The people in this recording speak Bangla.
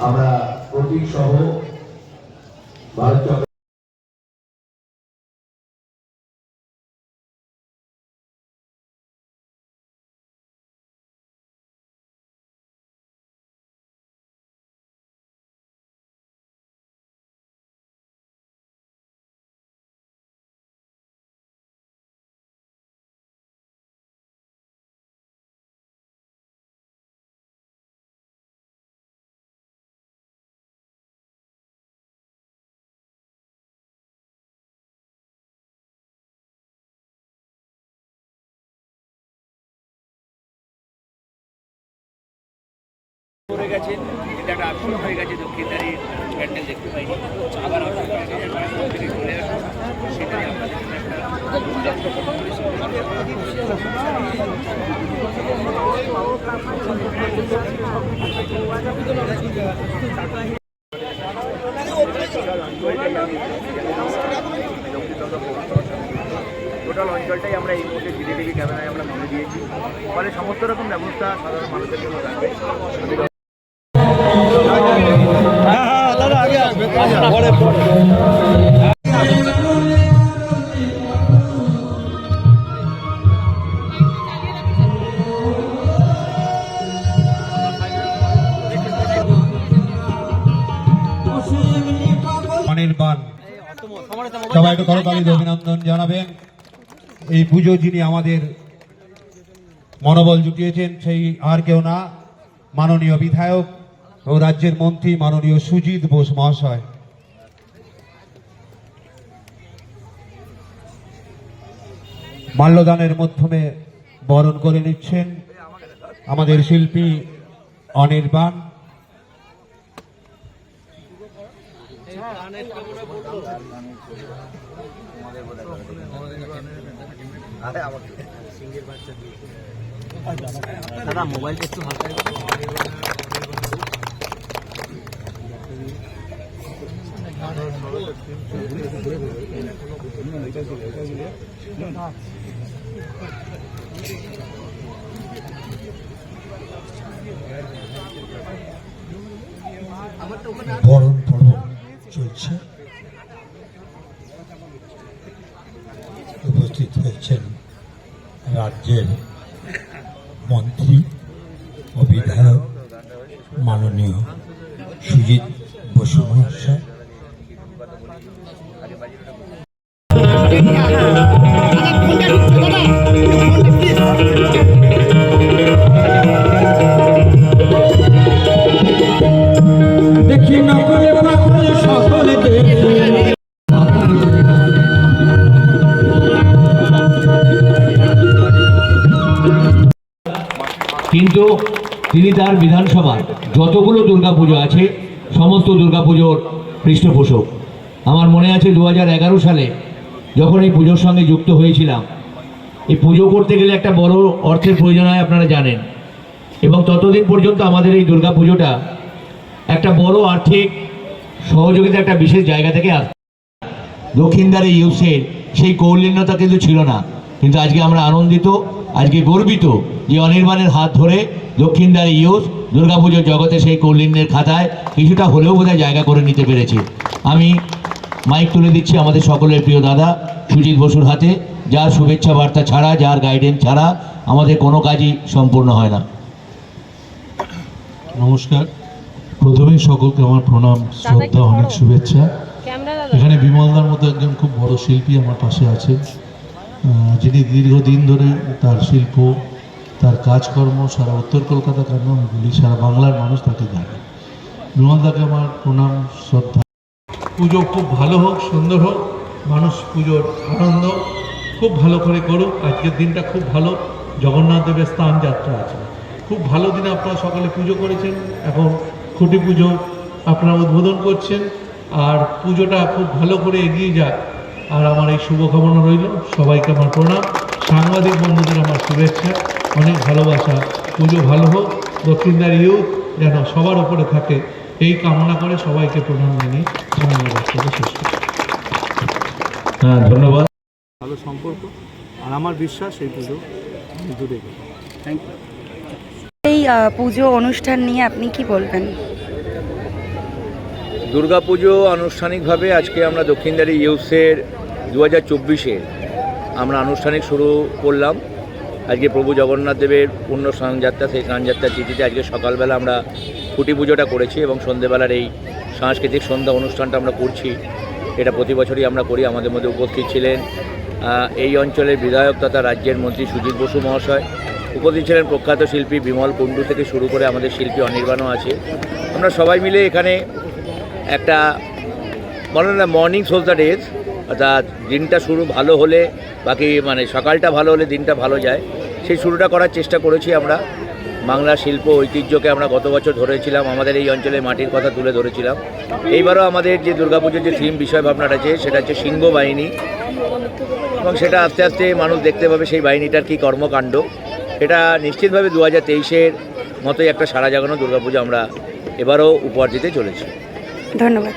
আমরা প্রতীক সহ ভারত পড়ে গেছে, এটা একটা আসন হয়ে গেছে দক্ষিণদারি প্যান্ডেল দেখতে পাইনি। আবার টোটাল অঞ্চলটাই আমরা এই মুহূর্তে সিসিটিভি ক্যামেরায় আমরা তুলে দিয়েছি। ফলে সমস্ত রকম ব্যবস্থা সাধারণ মানুষের জন্য অনির্বাণ। সবাই একটু অভিনন্দন জানাবেন। এই পুজো যিনি আমাদের মনোবল জুটিয়েছেন, সেই আর কেউ না, মাননীয় বিধায়ক ও রাজ্যের মন্ত্রী মাননীয় সুজিত বোস মহাশয়। মাল্যদানের মাধ্যমে বরণ করে নিচ্ছেন আমাদের শিল্পী অনির্বাণ দাদা, মোবাইলটা একটু হালকা বরণ পর্ব চলছে। উপস্থিত হয়েছেন রাজ্যের মন্ত্রী ও বিধায়ক মাননীয় সুজিত বসু মহাশয়। কিন্তু তিনি তার বিধানসভার যতগুলো দুর্গাপুজো আছে সমস্ত দুর্গাপুজোর পৃষ্ঠপোষক। আমার মনে আছে দু হাজার এগারো সালে যখন এই পুজোর সঙ্গে যুক্ত হয়েছিলাম। এই পুজো করতে গেলে একটা বড় অর্থের প্রয়োজন হয়, আপনারা জানেন। এবং ততদিন পর্যন্ত আমাদের এই দুর্গা পুজোটা একটা বড় আর্থিক সহযোগিতা একটা বিশেষ জায়গা থেকে আসত দক্ষিণদারে ইউসের সেই কৌলীন্যতা কিন্তু ছিল না। কিন্তু আজকে আমরা আনন্দিত, আজকে গর্বিত যে অনির্বাণের হাত ধরে দক্ষিণদারে ইউস দুর্গাপুজোর জগতে সেই কৌলিন্যের খাতায় কিছুটা হলেও বোধহয় জায়গা করে নিতে পেরেছে। আমি মাইক তুলে দিচ্ছি আমাদের সকলের প্রিয় দাদা সুজিত বসুর হাতে। যার শুভেচ্ছা বার্তা ছাড়া যার গাইডেন্স ছাড়া আমাদের কোনো কাজই সম্পূর্ণ হয় না। নমস্কার। প্রথমেই সকলকে আমার প্রণাম শ্রদ্ধা অনেক শুভেচ্ছা। এখানে বিমলদার মতো একজন খুব বড় শিল্পী আমার পাশে আছেন আহ, যিনি দীর্ঘদিন ধরে তার শিল্প তার কাজকর্ম সারা উত্তর কলকাতা কেন আমি বলি সারা বাংলার মানুষ তাকে জানে। বিমলদাকে আমার প্রণাম শ্রদ্ধা। পুজো খুব ভালো হোক, সুন্দর হোক, মানুষ পুজোর আনন্দ খুব ভালো করে করুক। আজকের দিনটা খুব ভালো, জগন্নাথ দেবের স্থান যাত্রা আছে। খুব ভালো দিনে আপনারা সকালে পুজো করেছেন, এখন খুঁটি পুজো আপনারা উদ্বোধন করছেন, আর পুজোটা খুব ভালো করে এগিয়ে যাক। আর আমার এই শুভকামনা রইল, সবাইকে আমার প্রণাম। সাংবাদিক বন্ধুদের আমার শুভেচ্ছা, অনেক ভালোবাসা। পুজো ভালো হোক, দক্ষিণদার ইউথ যেন সবার ওপরে থাকে। এই কামনা করে সবাইকে প্রণাম জানিয়ে আমার বক্তব্য শেষ হ্যাঁ ধন্যবাদ। ভালো সম্পর্ক আর আমার বিশ্বাস এই পুজো দূরে গেল। থ্যাংক ইউ এই পুজো অনুষ্ঠান নিয়ে আপনি কি বলবেন? দুর্গাপুজো আনুষ্ঠানিকভাবে আজকে আমরা দক্ষিণদারি ইউসের দু হাজার চব্বিশে আমরা আনুষ্ঠানিক শুরু করলাম। আজকে প্রভু জগন্নাথ দেবের পূর্ণ স্নানযাত্রা, সেই স্নানযাত্রার তিথিতে আজকে সকালবেলা আমরা খুঁটি পুজোটা করেছি এবং সন্ধেবেলার এই সাংস্কৃতিক সন্ধ্যা অনুষ্ঠানটা আমরা করছি। এটা প্রতি বছরই আমরা করি, আমাদের মধ্যে উপস্থিত ছিলেন এই অঞ্চলের বিধায়ক তথা রাজ্যের মন্ত্রী সুজিত বসু মহাশয়। উপস্থিত ছিলেন প্রখ্যাত শিল্পী বিমল কুণ্ডু থেকে শুরু করে আমাদের শিল্পী অনির্বাণও আছে। আমরা সবাই মিলে এখানে একটা বলে না মর্নিং সোজ দ্য ডেজ অর্থাৎ দিনটা শুরু ভালো হলে বাকি মানে সকালটা ভালো হলে দিনটা ভালো যায়। সেই শুরুটা করার চেষ্টা করেছি আমরা। বাংলা শিল্প ঐতিহ্যকে আমরা গত বছর ধরেছিলাম, আমাদের এই অঞ্চলে মাটির কথা তুলে ধরেছিলাম। এইবারও আমাদের যে দুর্গাপুজোর যে থিম বিষয় ভাবনাটা আছে, সেটা হচ্ছে সিংহ বাহিনী। এবং সেটা আস্তে আস্তে মানুষ দেখতে পাবে সেই বাহিনীটার কী কর্মকাণ্ড। এটা নিশ্চিতভাবে দু হাজার তেইশের মতোই একটা সারা জাগানো দুর্গাপুজো আমরা এবারও উপহার দিতে চলেছি। ধন্যবাদ